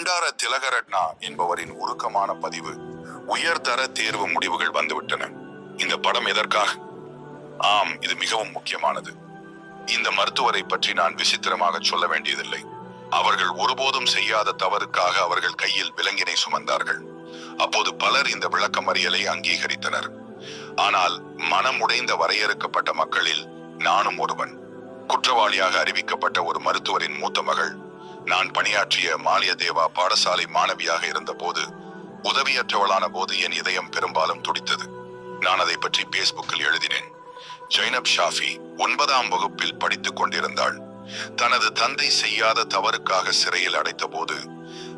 பண்டார திலகரட்னா என்பவரின் உருக்கமான பதிவு உயர்தர தேர்வு முடிவுகள் வந்துவிட்டன. இந்த படம் எதற்காக? ஆம் இது மிகவும் முக்கியமானது. இந்த மருத்துவரை பற்றி நான் விசித்திரமாக சொல்ல வேண்டியதில்லை. அவர்கள் ஒருபோதும் செய்யாத தவறுக்காக அவர்கள் கையில் விலங்கினை சுமந்தார்கள். அப்போது பலர் இந்த விளக்கமறியலை அங்கீகரித்தனர். ஆனால் மனம் உடைந்த வரையறுக்கப்பட்ட மக்களில் நானும் ஒருவன். குற்றவாளியாக அறிவிக்கப்பட்ட ஒரு மருத்துவரின் மூத்த மகள் நான் பணியாற்றிய மாலியதேவா பாடசாலை மாணவியாக இருந்தபோது உதவியற்றவளான போது என் இதயம் பெரும்பாலும் துடித்தது. நான் அதை பற்றி பேஸ்புக்கில் எழுதினேன். ஜைனப் ஷாஃபி ஒன்பதாம் வகுப்பில் படித்துக் கொண்டிருந்தாள். தனது தந்தை செய்யாத தவறுக்காக சிறையில் அடைத்தபோது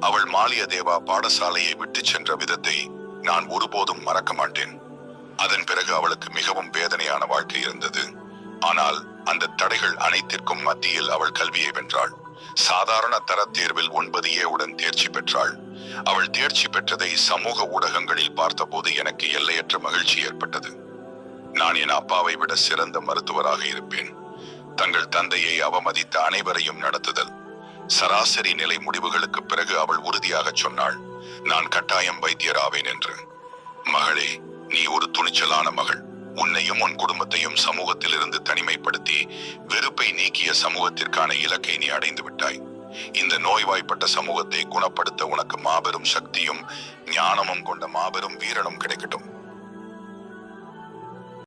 அவள் மாலியதேவா பாடசாலையை விட்டுச் சென்ற விதத்தை நான் ஒருபோதும் மறக்க மாட்டேன். அதன் பிறகு அவளுக்கு மிகவும் வேதனையான வாழ்க்கை இருந்தது. ஆனால் அந்த தடைகள் அனைத்திற்கும் மத்தியில் அவள் கல்வியை வென்றாள். சாதாரண தரத் தேர்வில் ஒன்பது ஏவுடன் உடன் தேர்ச்சி பெற்றாள். அவள் தேர்ச்சி பெற்றதை சமூக ஊடகங்களில் பார்த்தபோது எனக்கு எல்லையற்ற மகிழ்ச்சி ஏற்பட்டது. நான் என் அப்பாவை விட சிறந்த மருத்துவராக இருப்பேன். தங்கள் தந்தையை அவமதித்த அனைவரையும் நடத்துதல். சராசரி நிலை முடிவுகளுக்கு பிறகு அவள் உறுதியாக சொன்னாள் நான் கட்டாயம் வைத்தியராவேன் என்று. மகளே நீ ஒரு துணிச்சலான மகள். உன்னையும் உன் குடும்பத்தையும் சமூகத்திலிருந்து தனிமைப்படுத்தி வெறுப்பை நீக்கிய சமூகத்திற்கான இலக்கை நீ அடைந்து விட்டாய். இந்த நோய்வாய்ப்பட்ட சமூகத்தை குணப்படுத்த உனக்கு மாபெரும் சக்தியும் ஞானமும் கொண்ட மாபெரும் வீரனும் கிடைக்கட்டும்.